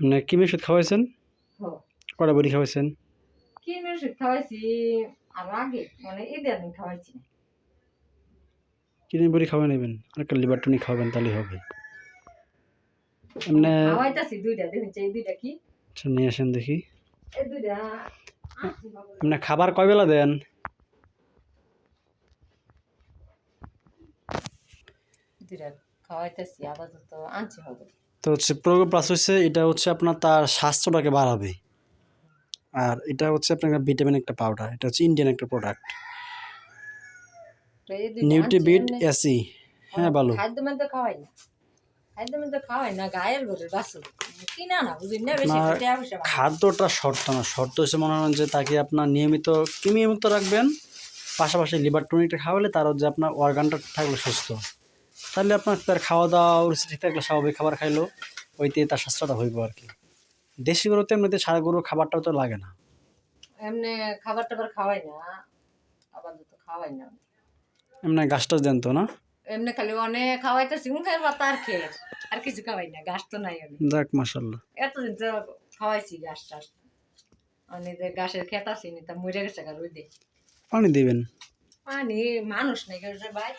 মানে কি ওষুধ খাওয়াইছেন? হ। কটা বড়ি খাওয়াইছেন? কি ওষুধ খাওয়াইছি আর আগে মানে খাওয়াইছি। বড়ি নেবেন? আর একটা লিভার টনিক খাওয়াবেন তাহলেই হবে। এমনি খাওয়াইতাছি দুইটা দেখুন এই দুইটা কি? আচ্ছা নিয়ে আসেন দেখি। এই দুইটা আনছি খাবার কয় বেলা দেন? দুইটা খাওয়াইতাছি আপাতত আনছি হবে। তো হচ্ছে প্রোগ্রাম প্লাস হচ্ছে এটা হচ্ছে আপনার তার স্বাস্থ্যটাকে বাড়াবে। আর এটা হচ্ছে আপনার ভিটামিন একটা পাউডার এটা হচ্ছে ইন্ডিয়ান একটা প্রোডাক্ট নিউট্রিবিট এসি হ্যাঁ ভালো মানে খাওয়াই না। খাদ্য মানে খাওয়াই না গায়ের ঘরে বাসু কিনা না বুঝলি না বেশি আপনার টাকা পয়সা বাঁচে। খাদ্যটা শর্ত না শর্ত হচ্ছে মনে হয় যে তাকে আপনার নিয়মিত কৃমিমুক্ত রাখবেন। পাশাপাশি লিভার টনিকটা খাওয়ালে তার যে আপনার অর্গানটা থাকল সুস্থ। তাহলে আপনার তার খাওয়া দাওয়া রুচি ঠিক থাকলে স্বাভাবিক খাবার খাইলো ওইতে তার স্বাস্থ্যটা হইব আর কি। দেশি গরুতে এমনিতে সারা গরুর খাবারটাও তো লাগে না। এমনি খাবার টাবার খাওয়াই না আপাতত খাওয়াই না। এমনি গাছ টাছ দেন তো না? এমনি খালি অনেক খাওয়াইতেছি মুখের পাতা আর খেয়ে আর কিছু খাওয়াই না গাছ তো নাই আমি যাক মাসাল্লাহ এতদিন তো খাওয়াইছি গাছ টাছ। আমি যে গাছের খেত আছে নি তা মরে গেছে গা রোদে। পানি দিবেন? পানি মানুষ নাই ভাই